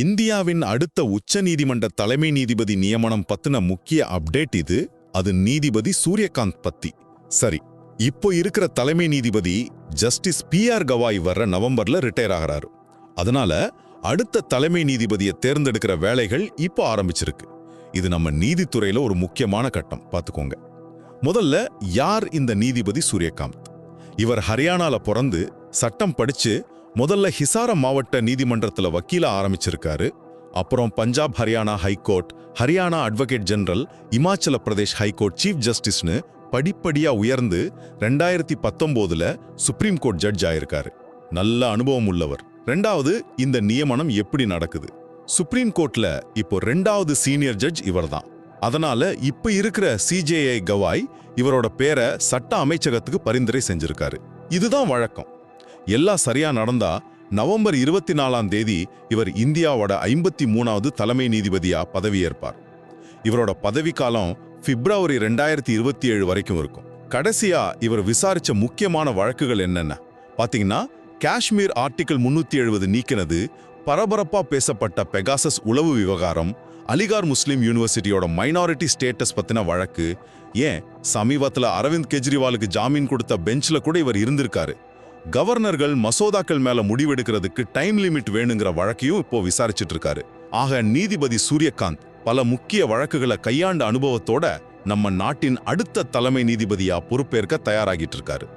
இந்தியாவின் அடுத்த உச்ச நீதிமன்ற தலைமை நீதிபதி நியமனம் பத்தின முக்கிய அப்டேட் இது. அது நீதிபதி சூரியகாந்த் பத்தி. சரி இப்போ இருக்கிற தலைமை நீதிபதி ஜஸ்டிஸ் பி ஆர் கவாய் வர்ற நவம்பர்ல ரிட்டையர் ஆகிறாரு. அதனால அடுத்த தலைமை நீதிபதியை தேர்ந்தெடுக்கிற வேலைகள் இப்போ ஆரம்பிச்சிருக்கு. இது நம்ம நீதித்துறையில ஒரு முக்கியமான கட்டம் பார்த்துக்கோங்க. முதல்ல யார் இந்த நீதிபதி சூரியகாந்த்? இவர் ஹரியானால பிறந்து சட்டம் படிச்சு முதல்ல ஹிசார மாவட்ட நீதிமன்றத்துல வக்கீல ஆரம்பிச்சிருக்காரு. அப்புறம் Punjab Haryana high court Haryana advocate general Himachal Pradesh high court chief ஜஸ்டிஸ்னு படிப்படியா உயர்ந்து ரெண்டாயிரத்தி பத்தொம்போதில் சுப்ரீம் கோர்ட் ஜட்ஜ் ஆயிருக்காரு. நல்ல அனுபவம் உள்ளவர். ரெண்டாவது இந்த நியமனம் எப்படி நடக்குது? சுப்ரீம் கோர்ட்ல இப்போ ரெண்டாவது சீனியர் ஜட்ஜ் இவர்தான். அதனால இப்ப இருக்கிற சிஜேஐ கவாய் இவரோட பேரை சட்ட அமைச்சகத்துக்கு பரிந்துரை செஞ்சிருக்காரு. இதுதான் வழக்கம். எல்லாம் சரியா நடந்தா நவம்பர் இருபத்தி நாலாம் தேதி இவர் இந்தியாவோட ஐம்பத்தி மூணாவது தலைமை நீதிபதியா பதவியேற்பார். இவரோட பதவிக்காலம் பிப்ரவரி ரெண்டாயிரத்தி இருபத்தி ஏழு வரைக்கும் இருக்கும். கடைசியா இவர் விசாரிச்ச முக்கியமான வழக்குகள் என்னென்ன? பாத்தீங்கன்னா காஷ்மீர் ஆர்டிகிள் முன்னூத்தி எழுபது நீக்கினது பரபரப்பா பேசப்பட்ட பெகாசஸ் உளவு விவகாரம் அலிகார் முஸ்லீம் யூனிவர்சிட்டியோட மைனாரிட்டி ஸ்டேட்டஸ் பத்தின வழக்கு ஏன் சமீபத்துல அரவிந்த் கெஜ்ரிவாலுக்கு ஜாமீன் கொடுத்த பெஞ்ச்ல கூட இவர் இருந்திருக்காரு. கவர்னர்கள் மசோதாக்கள் மேல முடிவெடுக்கிறதுக்கு டைம் லிமிட் வேணுங்கிற வழக்கையும் இப்போ விசாரிச்சிட்டு இருக்காரு ஆக நீதிபதி சூரியகாந்த் பல முக்கிய வழக்குகளை கையாண்ட அனுபவத்தோட நம்ம நாட்டின் அடுத்த தலைமை நீதிபதியா பொறுப்பேற்க தயாராகிட்டு இருக்காரு